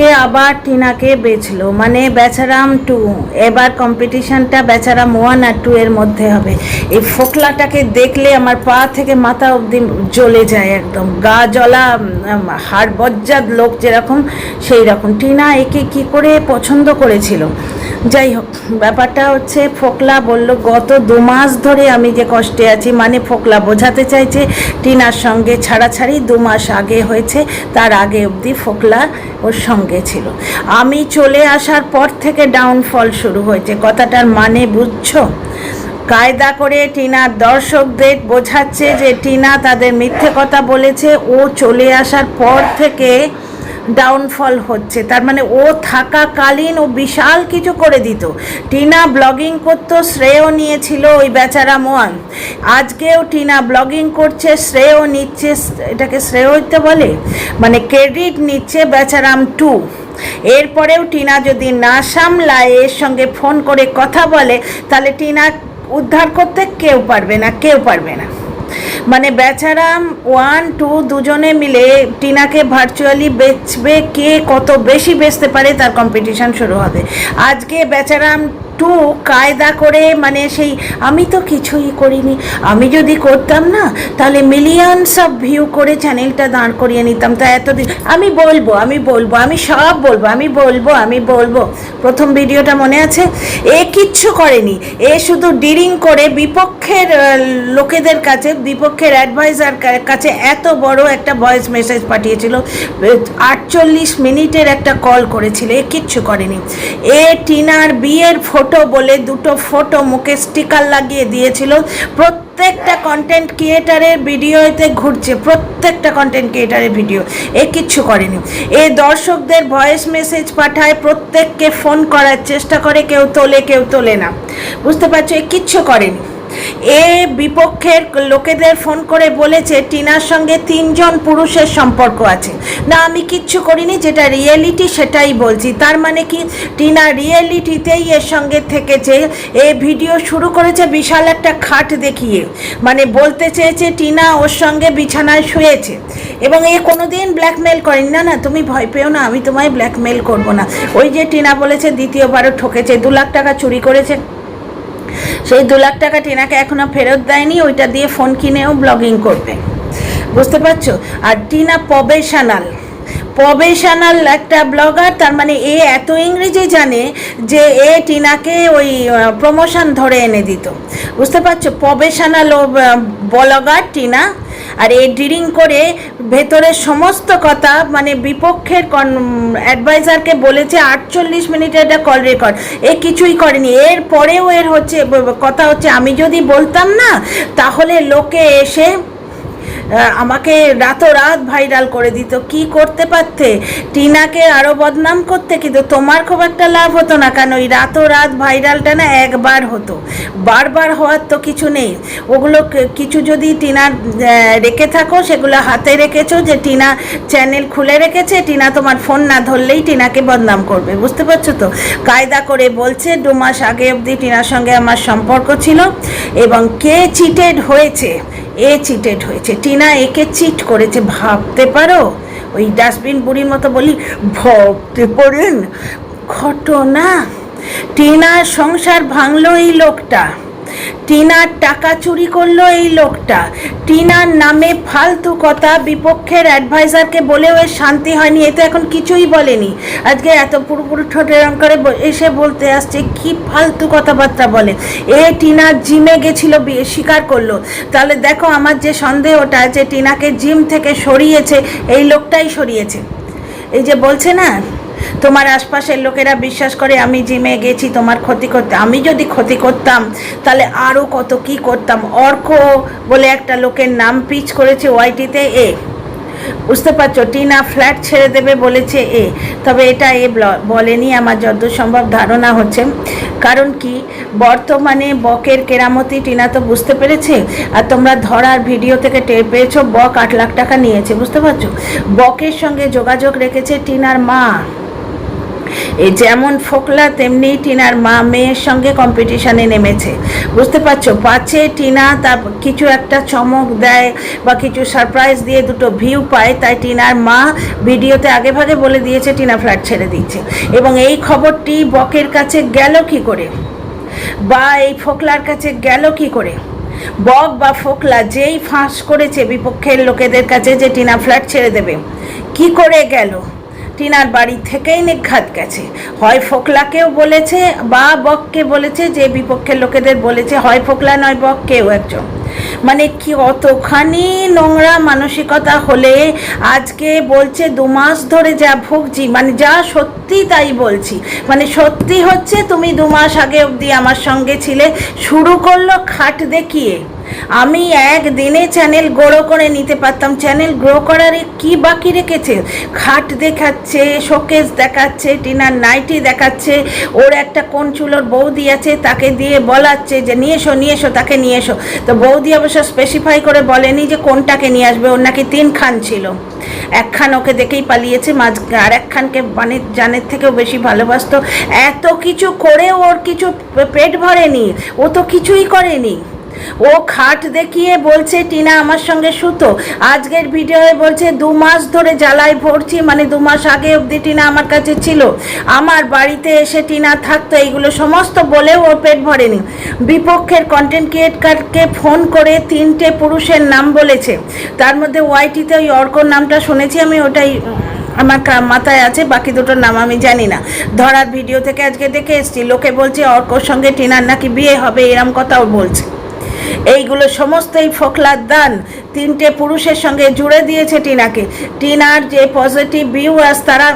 কে আবার টিনাকে বেচলো? মানে বেচারাম টু। এবার কম্পিটিশনটা বেচারাম ওয়ান আর টু এর মধ্যে হবে। এই ফোকলাটাকে দেখলে আমার পা থেকে মাথা অবধি জ্বলে যায় একদম। গা জ্বলা হাড় বজ্জাত লোক যেরকম, সেই রকম। টিনা একে কি করে পছন্দ করেছিল? যাই হোক, ব্যাপারটা হচ্ছে ফোকলা বলল, গত দু মাস ধরে আমি যে কষ্টে আছি মানে ফোকলা বোঝাতে চাইছে, টিনার সঙ্গে ছাড়াছাড়ি দু মাস আগে হয়েছে, তার আগে অবধি ফোকলা ওর সঙ্গে ছিল আমি চলে আসার পর থেকে ডাউনফল শুরু হয়েছে। কথাটার মানে বুঝছ? কায়দা করে টিনার দর্শকদের বোঝাচ্ছে যে টিনা তাদের মিথ্যে কথা বলেছে। ও চলে আসার পর থেকে ডাউনফল হচ্ছে। তার মানে ও থাকাকালীন ও বিশাল কিছু করে দিত। টিনা ব্লগিং করতো, শ্রেয় নিয়েছিল ওই বেচারা মোয়ান। আজকেও টিনা ব্লগিং করছে, শ্রেয় নিচ্ছে, এটাকে শ্রেয় হইতে বলে? মানে ক্রেডিট নিচ্ছে বেচারাম টু। এরপরেও টিনা যদি না সামলায়, এর সঙ্গে ফোন করে কথা বলে, তাহলে টিনা উদ্ধার করতে কেউ পারবে না, কেউ পারবে না। মানে বেচারাম ওয়ান টু দুজনে মিলে টিনাকে ভার্চুয়ালি বেচবে কে কত বেশি বেচতে পারে তার কম্পিটিশান শুরু হবে। আজকে বেচারাম টু কায়দা করে মানে সেই আমি তো কিছুই করিনি। আমি যদি করতাম না, তাহলে মিলিয়নস অফ ভিউ করে চ্যানেলটা দাঁড় করিয়ে নিতাম। তা এতদিন আমি বলব আমি বলব, আমি সব বলব, আমি বলব আমি বলব। প্রথম ভিডিওটা মনে আছে? এ কিচ্ছু করেনি। এ শুধু ডিরিং করে বিপক্ষের লোকেদের কাছে, বিপক্ষের অ্যাডভাইজার কাছে এত বড় একটা ভয়েস মেসেজ পাঠিয়েছিল। আটচল্লিশ মিনিটের একটা কল করেছিল। এ কিচ্ছু করেনি। এ টিনার বিয়ের ফটো বলে দুটো ফটো মুখে স্টিকার লাগিয়ে দিয়েছিল। প্রত্যেকটা কন্টেন্ট ক্রিয়েটারের ভিডিওতে ঘুরছে, প্রত্যেকটা কন্টেন্ট ক্রিয়েটারের ভিডিও। এ কিচ্ছু করেনি। এ দর্শকদের ভয়েস মেসেজ পাঠায়, প্রত্যেককে ফোন করার চেষ্টা করে, কেউ তোলে কেউ তোলে না। বুঝতে পারছ? এ কিচ্ছু করেনি। এ বিপক্ষের লোকেদের ফোন করে বলেছে, টিনার সঙ্গে তিনজন পুরুষের সম্পর্ক আছে। না, আমি কিচ্ছু করিনি, যেটা রিয়েলিটি সেটাই বলছি। তার মানে কি? টিনা রিয়েলিটিতেই এর সঙ্গে থেকেছে। এ ভিডিও শুরু করেছে বিশাল একটা খাট দেখিয়ে। মানে বলতে চেয়েছে, টিনা ওর সঙ্গে বিছানায় শুয়েছে। এবং এ কোনোদিন ব্ল্যাকমেল করেনি। না না, তুমি ভয় পেও না, আমি তোমায় ব্ল্যাকমেল করব না। ওই যে টিনা বলেছে, দ্বিতীয়বারও ঠকেছে, দু লাখ টাকা চুরি করেছে। সেই দু লাখ টাকা টিনাকে এখনও ফেরত দেয়নি, ওইটা দিয়ে ফোন কিনেও ব্লগিং করবে। বুঝতে পারছ? আর টিনা প্রবেশনাল প্রবেশনাল একটা ব্লগার তার মানে এ এত ইংরেজি জানে যে এ টিনাকে ওই প্রমোশন ধরে এনে দিত। বুঝতে পারছ? প্রবেশনাল ও ব্লগার টিনা আর এই ড্রিলিং করে ভেতরের সমস্ত কথা মানে বিপক্ষের অ্যাডভাইজারকে বলেছে আটচল্লিশ মিনিটের একটা কল রেকর্ড এ কিছুই করেনি। এর পরেও এর হচ্ছে কথা হচ্ছে, আমি যদি বলতাম না, তাহলে লোকে এসে আমাকে রাতোরাত ভাইরাল করে দিত। কি করতে পারতে? টিনাকে আরও বদনাম করতে কিন্তু তোমার খুব একটা লাভ হতো না কেন ওই রাতোরাত ভাইরালটা না একবার হতো। বারবার হওয়ার তো কিছু নেই। ওগুলো কিছু যদি আহ, রেখে থাকো সেগুলো হাতে রেখেছো যে টিনা চ্যানেল খুলে রেখেছে টিনা তোমার ফোন না ধরলেই টিনাকে বদনাম করবে বুঝতে পারছ তো? কায়দা করে বলছে দু মাস আগে অবধি টিনার সঙ্গে আমার সম্পর্ক ছিল এবং কে চিটেড হয়েছে? এ চিটেড হয়েছে? টিনা একে চিট করেছে, ভাবতে পারো? ওই ডাস্টবিন বুড়ির মতো বলি, ভাবতে পারেন? ঘটনা? টিনার সংসার ভাঙলো এই লোকটা। টিনার টাকা চুরি করল এই লোকটা। টিনার নামে ফালতু কথা বিপক্ষের অ্যাডভাইজারকে বলেও এর শান্তি হয়নি। এ তো এখন কিছুই বলেনি। আজকে এত পুরোপুরি ঠোঁটে রং করে এসে বলতে আসছে, কি ফালতু কথাবার্তা বলে। এ টিনা জিমে গেছিল স্বীকার করল। তাহলে দেখো আমার যে সন্দেহটা যে টিনাকে জিম থেকে সরিয়েছে, এই লোকটাই সরিয়েছে। এই যে বলছে না তোমার আশপাশের লোকেরা বিশ্বাস করে আমি জিমে গেছি, তোমার ক্ষতি করতে। আমি যদি ক্ষতি করতাম, তাহলে আরও কত কি করতাম? অর্ক বলে একটা লোকের নাম পিচ করেছে ওয়াইটিতে এ। বুঝতে পারছ? টিনা ফ্ল্যাট ছেড়ে দেবে বলেছে এ। তবে এটা এ ব্ল- বলেনি, আমার যতদূর সম্ভব ধারণা হচ্ছে। কারণ কি? বর্তমানে বকের কেরামতি টিনা তো বুঝতে পেরেছে, আর তোমরা ধরার ভিডিও থেকে টের পেয়েছ, বক আট লাখ টাকা নিয়েছে, বুঝতে পারছ? বকের সঙ্গে যোগাযোগ রেখেছে টিনার মা। এই যেমন ফোকলা, তেমনি টিনার মা মেয়ের সঙ্গে কম্পিটিশনে নেমেছে। বুঝতে পারছ? পাচ্ছে টিনা তার কিছু একটা চমক দেয় বা কিছু সারপ্রাইজ দিয়ে দুটো ভিউ পায়, তাই টিনার মা ভিডিওতে আগে ভাগে বলে দিয়েছে, টিনা ফ্ল্যাট ছেড়ে দিচ্ছে। এবং এই খবরটি বকের কাছে গেল কি করে? বা এই ফোকলার কাছে গেল কি করে? বক বা ফোকলা যেই ফাঁস করেছে বিপক্ষের লোকেদের কাছে যে টিনা ফ্ল্যাট ছেড়ে দেবে, কি করে গেল? টিনার বাড়ি থেকেই নিঘাত গেছে। হয় ফোকলাকেও বলেছে বা বককে বলেছে, যে বিপক্ষের লোকেদের বলেছে, হয় ফোকলা নয়, বক কেউ একজন। মানে কি অতখানি নোংরা মানসিকতা হলে আজকে বলছে, দু মাস ধরে যা ভুগছি মানে যা সত্যি তাই বলছি। মানে সত্যি হচ্ছে, তুমি দু মাস আগে অবধি আমার সঙ্গে ছিলে, শুরু করল খাট দেখিয়ে। আমি একদিনে চ্যানেল গ্রো করে নিতে পারতাম। চ্যানেল গ্রো করার কি বাকি রেখেছে? খাট দেখাচ্ছে শোকেস দেখাচ্ছে টিনার নাইটি দেখাচ্ছে, ওর একটা কোন চুলোর বৌদি আছে তাকে দিয়ে বলাচ্ছে যে, নিয়ে এসো নিয়ে এসো, তাকে নিয়ে এসো। তো বৌদি অবশ্য স্পেসিফাই করে বলেনি যে, কোনটাকে নিয়ে আসবে। ওর নাকি তিন খান ছিল। একখান ওকে দেখেই পালিয়েছে, মাঝ আর একখানকে মানে জানের থেকেও বেশি ভালোবাসতো। এত কিছু করে ওর কিছু পেট ভরেনি। ও তো কিছুই করেনি। ও খাট দেখিয়ে বলছে, টিনা আমার সঙ্গে সুতো আজকের ভিডিওয়ে বলছে, দু মাস ধরে জ্বালায় ভরছি মানে দু মাস আগে অবধি টিনা আমার কাছে ছিল। আমার বাড়িতে এসে টিনা থাকতো, এইগুলো সমস্ত বলেও ওর পেট ভরেনি। বিপক্ষের কন্টেন্ট ক্রিয়েটারকে ফোন করে তিনটে পুরুষের নাম বলেছে। তার মধ্যে ওয়াইটিতে ওই অর্কর নামটা শুনেছি আমি, ওটাই আমার মাথায় আছে, বাকি দুটোর নাম আমি জানি না। ধরার ভিডিও থেকে আজকে দেখে এসছি। লোকে বলছে, অর্কর সঙ্গে টিনার নাকি বিয়ে হবে, এরম কথাও বলছে। এইগুলো সমস্তই ফোকলার দান। তিনটে পুরুষের সঙ্গে জুড়ে দিয়েছে টিনাকে। টিনার যে পজিটিভ ভিউ ভিউয়ার্স তারা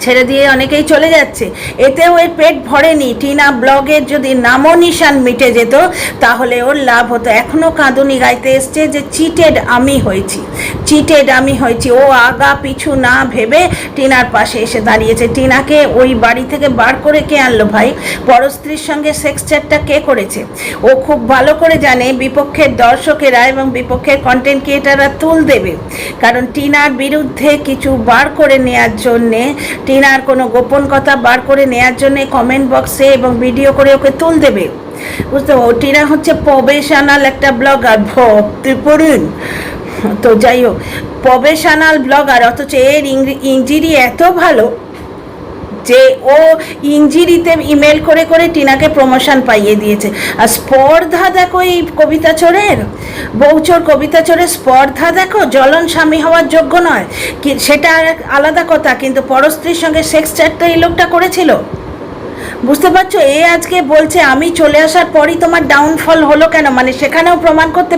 ছেড়ে দিয়ে অনেকেই চলে যাচ্ছে। এতেও এর পেট ভরেনি। টিনা ব্লগের যদি নামও নিশান মিটে যেত, তাহলে ওর লাভ হতো। এখনও কাঁদুনি গাইতে এসছে যে, চিটেড আমি হয়েছি। চিটেড আমি হয়েছি। ও আগা পিছু না ভেবে টিনার পাশে এসে দাঁড়িয়েছে। টিনাকে ওই বাড়ি থেকে বার করে কে আনলো ভাই? পরস্ত্রীর সঙ্গে সেক্স চ্যাটটা কে করেছে? ও খুব ভালো করে জানে বিপক্ষের দর্শকেরা এবং বিপক্ষের কন্টেন্ট ক্রিয়েটাররা তুল দেবে। কারণ টিনার বিরুদ্ধে কিছু বার করে নেয়ার জন্যে টিনার কোনো গোপন কথা বার করে নেয়ার জন্য কমেন্ট বক্সে এবং ভিডিও করে ওকে তুল দেবে। বুঝতে ও টিনা হচ্ছে প্রবেশনাল একটা ব্লগার, ভক্তি পড়ুন তো যাই হোক প্রবেশনাল ব্লগার, অথচ এর ইঞ্জিরি এত ভালো যে ও ইঞ্জিরিতে ইমেল করে করে টিনাকে প্রমোশন পাইয়ে দিয়েছে। আর স্পর্ধা দেখো এই কবিতা চোরের? বৌচোর কবিতা চোরের স্পর্ধা দেখো? জলন স্বামী হওয়ার যোগ্য নয়। সেটা আলাদা কথা, কিন্তু পরস্ত্রীর সঙ্গে সেক্স চ্যাটটা এই লোকটা করেছিল? বুঝতে পারছ? এ আজকে বলছে, আমি চলে আসার পরই তোমার ডাউনফল হলো কেন? মানে সেখানেও প্রমাণ করতে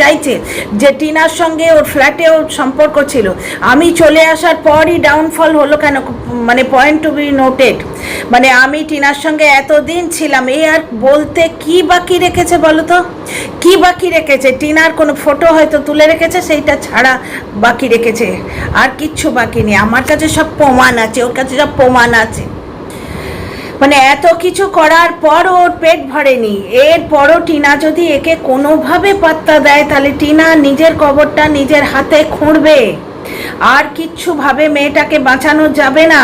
চাইছে যে টিনার সঙ্গে ওর ফ্ল্যাটে ওর সম্পর্ক ছিল। আমি চলে আসার পরই ডাউনফল হলো কেন? মানে পয়েন্ট টু বি নোটেড মানে আমি টিনার সঙ্গে এতদিন ছিলাম, এ আর বলতে কি বাকি রেখেছে বলো তো? কি বাকি রেখেছে? টিনার কোনো ফটো হয়তো তুলে রেখেছে, সেইটা ছাড়া বাকি রেখেছে। আর কিচ্ছু বাকি নেই। আমার কাছে সব প্রমাণ আছে, ওর কাছে সব প্রমাণ আছে। মানে এত কিছু করার পর ওর পেট ভরেনি। এরপরও টিনা যদি একে কোনোভাবে পাত্তা দেয়, তাহলে টিনা নিজের কবরটা নিজের হাতে খুঁড়বে। আর কিচ্ছুভাবে মেয়েটাকে বাঁচানো যাবে না।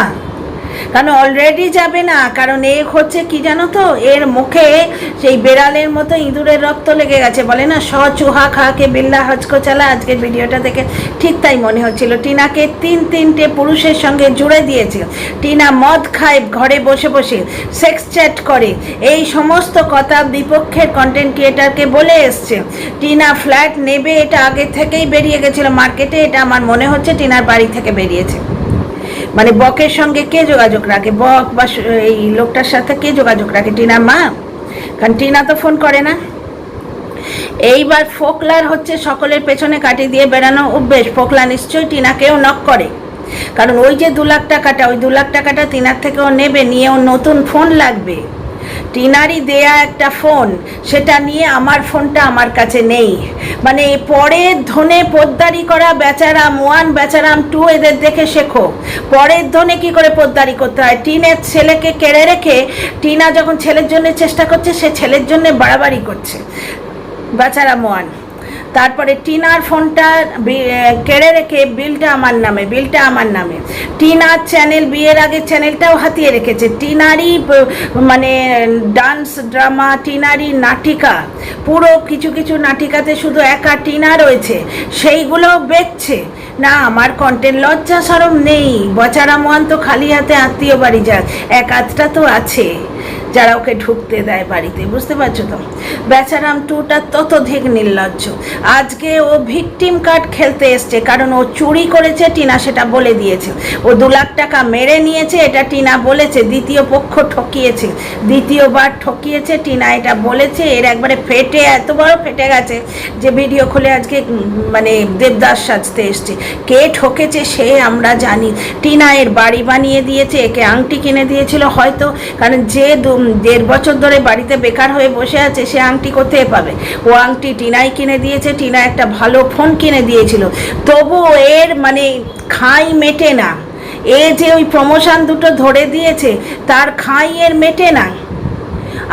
কারণ অলরেডি যাবে না। কারণ এ হচ্ছে কি জানো তো? এর মুখে সেই বেড়ালের মতো ইঁদুরের রক্ত লেগে গেছে। বলে না স চুহা খাকে বিল্লা হজকো চালা। আজকের ভিডিওটা দেখে ঠিক তাই মনে হচ্ছিল। টিনাকে তিন তিনটে পুরুষের সঙ্গে জুড়ে দিয়েছে টিনা মদ খায়, ঘরে বসে বসে সেক্স চ্যাট করে। এই সমস্ত কথা বিপক্ষের কন্টেন্ট ক্রিয়েটারকে বলে এসছে। টিনা ফ্ল্যাট নেবে, এটা আগে থেকেই বেরিয়ে গেছিল। মার্কেটে এটা আমার মনে হচ্ছে টিনার বাড়ি থেকে বেরিয়েছে। মানে বকের সঙ্গে কে যোগাযোগ রাখে? বক বা এই লোকটার সাথে কে যোগাযোগ রাখে? টিনার মা? কারণ টিনা তো ফোন করে না। এইবার ফোকলার হচ্ছে সকলের পেছনে কাটি দিয়ে বেড়ানো অভ্যেস। ফোকলা নিশ্চয়ই টিনাকেও নক করে। কারণ ওই যে দু লাখ টাকাটা, ওই দু লাখ টাকাটা টিনার থেকেও নেবে নিয়ে ওর নতুন ফোন লাগবে। টিনারই দেয়া একটা ফোন, সেটা নিয়ে আমার ফোনটা আমার কাছে নেই। মানে পরের ধনে পোদ্দারি করা বেচারাম, ওয়ান বেচারাম, টু এদের দেখে শেখো। পরের ধনে কি করে পোদ্দারি করতে হয়? টিনের ছেলেকে কেড়ে রেখে টিনা যখন ছেলের জন্য চেষ্টা করছে, সে ছেলের জন্য বাড়াবাড়ি করছে। বেচারাম, ওয়ান। তারপরে টিনার ফোনটা কেড়ে রেখে বিলটা আমার নামে, বিলটা আমার নামে। টিনার চ্যানেল বিয়ের আগে চ্যানেলটাও হাতিয়ে রেখেছে। টিনারই মানে ডান্স ড্রামা টিনারই নাটিকা। পুরো কিছু কিছু নাটিকাতে শুধু একা টিনা রয়েছে। সেইগুলো বেচছে। না, আমার কন্টেন্ট লজ্জা সরম নেই। বচারা মোহন তো খালি হাতে আত্মীয় বাড়ি যাক এক আধটা তো আছে। যারা ওকে ঢুকতে দেয় বাড়িতে, বুঝতে পারছ তো? বেচারাম টুটা ততধিক নির্লজ্জ। আজকে ও ভিকটিম কার্ড খেলতে এসছে, কারণ ও চুরি করেছে টিনা, সেটা বলে দিয়েছে। ও দু লাখ টাকা মেরে নিয়েছে, এটা টিনা বলেছে, দ্বিতীয় পক্ষ ঠকিয়েছে। দ্বিতীয়বার ঠকিয়েছে টিনা, এটা বলেছে, এর একবারে ফেটে, এত বড় ফেটে গেছে যে ভিডিও খুলে আজকে মানে দেবদাস সাজতে এসছে। কে ঠকেছে সে আমরা জানি। টিনা এর বাড়ি বানিয়ে দিয়েছে, একে আংটি কিনে দিয়েছিল হয়তো, কারণ যে দু- দেড় বছর ধরে বাড়িতে বেকার হয়ে বসে আছে, সে আংটি কোথায় পাবে? ও আংটি টিনাই কিনে দিয়েছে, টিনা একটা ভালো ফোন কিনে দিয়েছিল। তবু এর মানে খাই মেটে না। এ যে ওই প্রমোশন দুটো ধরে দিয়েছে, তার খাই এর মেটে না।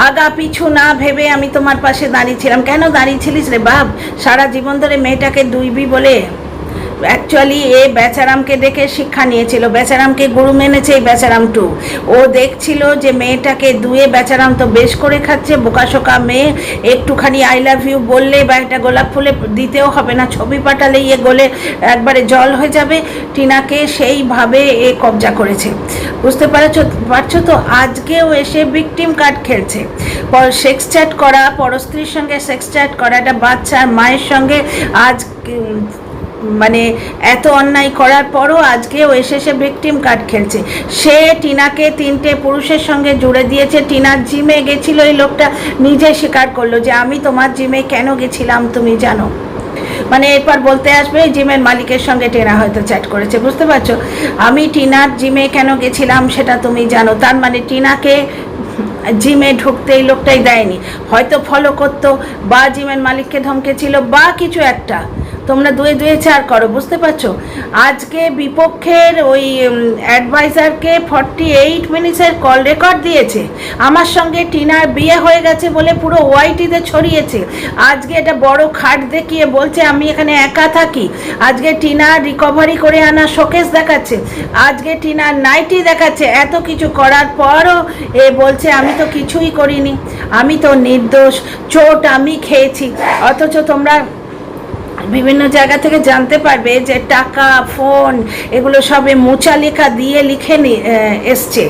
আগা পিছু না ভেবে আমি তোমার পাশে দাঁড়িয়েছিলাম। কেন দাঁড়িয়েছিলিস রে বাপ? সারা জীবন ধরে মেয়েটাকে দুইবি বলে অ্যাকচুয়ালি এ বেচারামকে দেখে শিক্ষা নিয়েছিল। বেচারামকে গুরু মেনেছে এই বেচারাম টু। ও দেখছিল যে মেয়েটাকে দুয়ে বেচারাম তো বেশ করে খাচ্ছে বোকাশোকা মেয়ে, একটুখানি আই লাভ ইউ বললে বা একটা গোলাপ ফুলে দিতেও হবে না, ছবি পাঠালেই এ গলে একবারে জল হয়ে যাবে। টিনাকে সেইভাবে এ কবজা করেছে। বুঝতে পারছ পারছ তো? আজকেও এসে ভিকটিম কার্ড খেলছে। সেক্স চ্যাট করা, পরস্ত্রীর সঙ্গে সেক্স চ্যাট করা, একটা বাচ্চার মায়ের সঙ্গে আজ মানে এত অন্যায় করার পরও আজকেও এসে সে ভিকটিম কার্ড খেলছে। সে টিনাকে তিনটে পুরুষের সঙ্গে জুড়ে দিয়েছে। টিনার জিমে গেছিল, এই লোকটা নিজে স্বীকার করল যে, আমি তোমার জিমে কেন গেছিলাম তুমি জানো? মানে এরপর বলতে আসবে, জিমের মালিকের সঙ্গে টেনা হয়তো চ্যাট করেছে। বুঝতে পারছ? আমি টিনার জিমে কেন গেছিলাম সেটা তুমি জানো। তার মানে টিনাকে জিমে ঢুকতে এই লোকটাই দেয়নি। হয়তো ফলো করতো, বা জিমের মালিককে ধমকেছিল, বা কিছু একটা। তোমরা দুয়ে দুয়ে চার করো, বুঝতে পারছ? আজকে বিপক্ষের ওই অ্যাডভাইজারকে ফর্টি এইট মিনিটসের কল রেকর্ড দিয়েছে। আমার সঙ্গে টিনার বিয়ে হয়ে গেছে বলে পুরো ওয়াইটিতে ছড়িয়েছে। আজকে এটা বড় খাট দেখিয়ে বলছে, আমি এখানে একা থাকি। আজকে টিনা রিকভারি করে আনা শোকেস দেখাচ্ছে। আজকে টিনার নাইটি দেখাচ্ছে। এত কিছু করার পরও এ বলছে, আমি তো কিছুই করিনি। আমি তো নির্দোষ। চোট আমি খেয়েছি। অথচ তোমরা বিভিন্ন জায়গা থেকে জানতে পারবে যে টাকা, ফোন এগুলো সবে মোচা লেখা দিয়ে লিখে এসছে।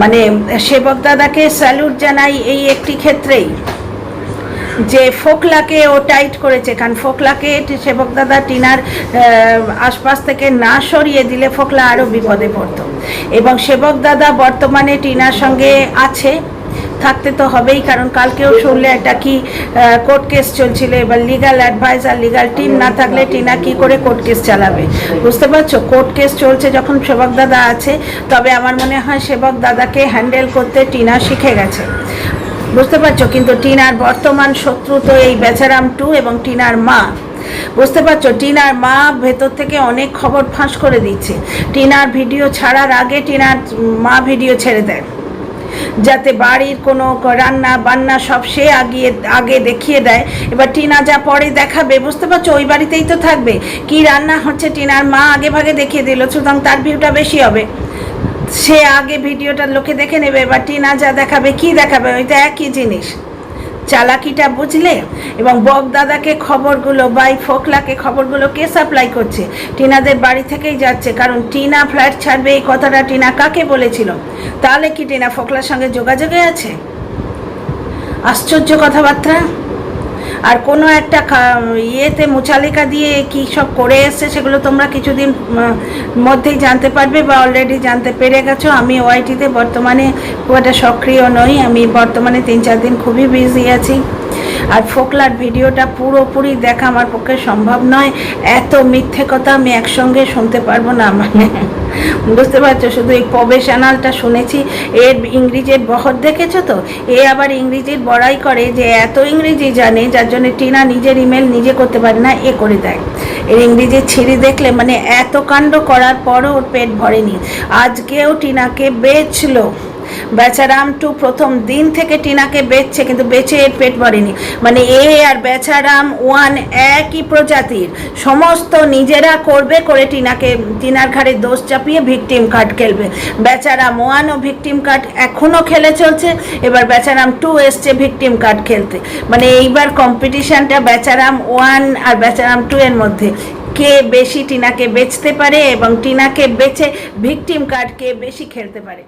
মানে সেবক দাদাকে স্যালুট জানাই এই একটি ক্ষেত্রেই যে ফোকলাকে ও টাইট করেছে, কারণ ফোকলাকে সেবক দাদা টিনার আশপাশ থেকে না সরিয়ে দিলে ফোকলা আরও বিপদে পড়তো। এবং সেবক দাদা বর্তমানে টিনার সঙ্গে আছে। থাকতে তো হবেই, কারণ কালকেও শুনলে একটা কি কোর্ট কেস চলছিল, এবার লিগাল অ্যাডভাইজার লিগাল টিম না থাকলে টিনা কি করে কোর্ট কেস চালাবে? বুঝতে পারছ? কোর্ট কেস চলছে যখন সেবক দাদা আছে, তবে আমার মনে হয় সেবক দাদাকে হ্যান্ডেল করতে টিনা শিখে গেছে। বুঝতে পারছ? কিন্তু টিনার বর্তমান শত্রু তো এই বেচারাম টু এবং টিনার মা। বুঝতে পারছ? টিনার মা ভেতর থেকে অনেক খবর ফাঁস করে দিচ্ছে। টিনার ভিডিও ছাড়ার আগে টিনার মা ভিডিও ছেড়ে দেয়। যাতে বাড়ির কোনো রান্না বান্না সব সে আগিয়ে, আগে দেখিয়ে দেয়। এবার টিনা যা পরে দেখাবে, বুঝতে পারছ? ওই বাড়িতেই তো থাকবে। কি রান্না হচ্ছে টিনার মা আগে ভাগে দেখিয়ে দিল, সুতরাং তার ভিউটা বেশি হবে। সে আগে ভিডিওটা লোকে দেখে নেবে, এবার টিনা যা দেখাবে, কি দেখাবে? ওইটা একই জিনিস। চালাকিটা বুঝলে? এবং বক দাদাকে খবরগুলো বাই ফোকলাকে খবরগুলো কে সাপ্লাই করছে? টিনাদের বাড়ি থেকেই যাচ্ছে, কারণ টিনা ফ্ল্যাট ছাড়বে, এই কথাটা টিনা কাকে বলেছিল? তাহলে কি টিনা ফোকলার সঙ্গে যোগাযোগে আছে? আশ্চর্য কথাবার্তা। আর কোনো একটা ইয়েতে মুচালিকা দিয়ে কি সব করে এসছে সেগুলো তোমরা কিছুদিন মধ্যেই জানতে পারবে বা অলরেডি জানতে পেরে গেছো। আমি ওয়াইটিতে বর্তমানে খুব একটা সক্রিয় নই। আমি বর্তমানে তিন চার দিন খুবই বিজি আছি। আর ফোকলার ভিডিওটা পুরোপুরি দেখা আমার পক্ষে সম্ভব নয়। এত মিথ্যে কথা আমি একসঙ্গে শুনতে পারব না মানে বুঝতে পারছ? শুধু এই প্রবেশনালটা শুনেছি। এর ইংরেজির বহর দেখেছ তো? এ আবার ইংরেজির বড়াই করে যে এত ইংরেজি জানে, যার জন্য টিনা নিজের ইমেল নিজে করতে পারে না, এ করে দেয়। এর ইংরেজির ছিঁড়ি দেখলে মানে এত কাণ্ড করার পরও ওর পেট ভরেনি। আজকেও টিনাকে বেচলো। বেচারাম টু প্রথম দিন থেকে টিনাকে বেচছে, কিন্তু বেচে এর পেট ভরেনি। মানে এ আর বেচারাম ওয়ান একই প্রজাতির। সমস্ত নিজেরা করবে করে টিনাকে, টিনার ঘাড়ে দোষ চাপিয়ে ভিকটিম কার্ড খেলবে। বেচারাম ওয়ান ও ভিকটিম কার্ড এখনও খেলে চলছে, এবার বেচারাম টু এসছে ভিকটিম কার্ড খেলতে। মানে এইবার কম্পিটিশনটা বেচারাম ওয়ান আর বেচারাম টু এর মধ্যে। কে বেশি টিনাকে বেচতে পারে এবং টিনাকে বেচে ভিকটিম কার্ড কে বেশি খেলতে পারে।